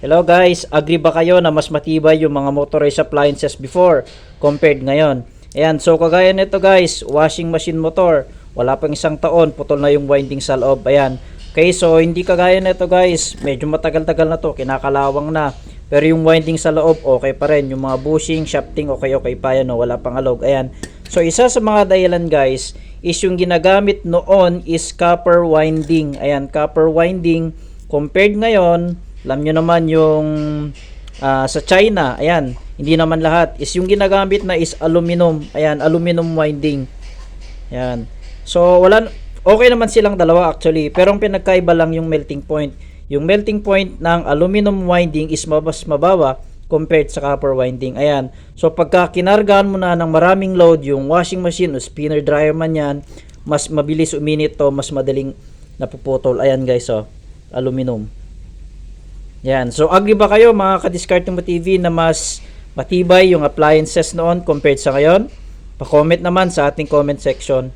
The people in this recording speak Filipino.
Hello guys, agree ba kayo na mas matibay yung mga motorized appliances before compared ngayon? Ayan, so kagaya nito guys, washing machine motor, wala pang isang taon, putol na yung winding sa loob. Ayan. Okay, so hindi kagaya nito guys, medyo matagal-tagal na to, kinakalawang na. Pero yung winding sa loob, okay pa rin. Yung mga bushing, shafting, okay okay pa yan, no? wala pang alog. Ayan. So isa sa mga dahilan guys, is yung ginagamit noon is copper winding. Ayan, copper winding. Compared ngayon, alam nyo naman yung ah, sa China, ayan, hindi naman lahat. Is yung ginagamit na is aluminum. Ayan, aluminum winding. Ayan. So, wala, okay naman silang dalawa actually. Pero ang pinagkaiba lang yung melting point. Yung melting point ng aluminum winding is mabas mababa compared sa copper winding. Ayan. So, pagka kinargahan mo na ng maraming load, yung washing machine o spinner dryer man yan, mas mabilis uminit to, mas madaling napuputol. Ayan guys, oh. Aluminum. Yan. So, agree ba kayo mga ka-discard mo TV na mas matibay yung appliances noon compared sa ngayon? Pa-comment naman sa ating comment section.